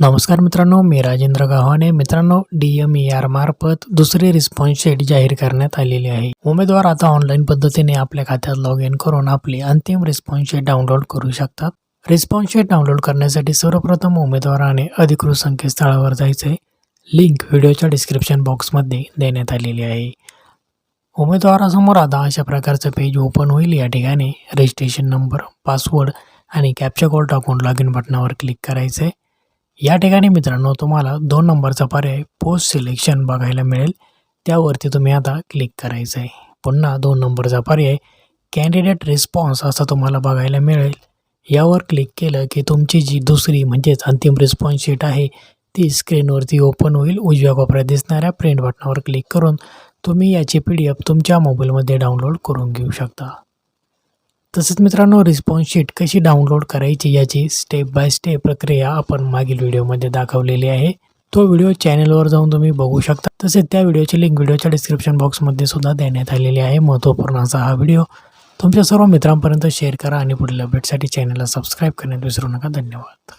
नमस्कार मित्रांनो मी राजेंद्र गव्हाणे. मित्रांनो डी एम ई आर मार्फत दुसरी रिस्पॉन्स शीट जाहीर करण्यात आलेली आहे. उमेदवार आता ऑनलाईन पद्धतीने आपल्या खात्यात लॉग इन करून आपली अंतिम रिस्पॉन्स शीट डाउनलोड करू शकतात. रिस्पॉन्स शीट डाउनलोड करण्यासाठी सर्वप्रथम उमेदवाराने अधिकृत संकेतस्थळावर जायचे. लिंक व्हिडिओच्या डिस्क्रिप्शन बॉक्समध्ये देण्यात आलेली आहे. उमेदवारासमोर आता अशा प्रकारचं पेज ओपन होईल. या ठिकाणी रजिस्ट्रेशन नंबर पासवर्ड आणि कॅप्चा कोड टाकून लॉग इन बटनावर क्लिक करायचं आहे या ठिकाणी मित्रांनो तुम्हाला दोन नंबरचा पर्याय पोस्ट सिलेक्शन बघायला मिळेल. त्यावरती तुम्ही आता क्लिक करायचं आहे. पुन्हा दोन नंबरचा पर्याय कॅन्डिडेट रिस्पॉन्स असा तुम्हाला बघायला मिळेल. यावर क्लिक केलं की तुमची जी दुसरी म्हणजेच अंतिम रिस्पॉन्स शीट आहे ती स्क्रीनवरती ओपन होईल. उजव्या कोपऱ्यात दिसणाऱ्या प्रिंट बटनावर क्लिक करून तुम्ही याची पी डी एफ तुमच्या मोबाईलमध्ये डाउनलोड करून घेऊ शकता. तसेच मित्रांनो रिस्पॉन्स शीट कशी डाउनलोड करायची याची स्टेप बाय स्टेप प्रक्रिया आपण मागील व्हिडिओमध्ये दाखवलेली आहे. तो व्हिडिओ चॅनलवर जाऊन तुम्ही बघू शकता. तसेच त्या व्हिडिओची लिंक व्हिडिओच्या डिस्क्रिप्शन बॉक्समध्ये सुद्धा देण्यात आलेली आहे. महत्त्वपूर्ण असा हा व्हिडिओ तुमच्या सर्व मित्रांपर्यंत शेअर करा आणि पुढील अपडेटसाठी चॅनलला सबस्क्राईब करण्यात विसरू नका. धन्यवाद.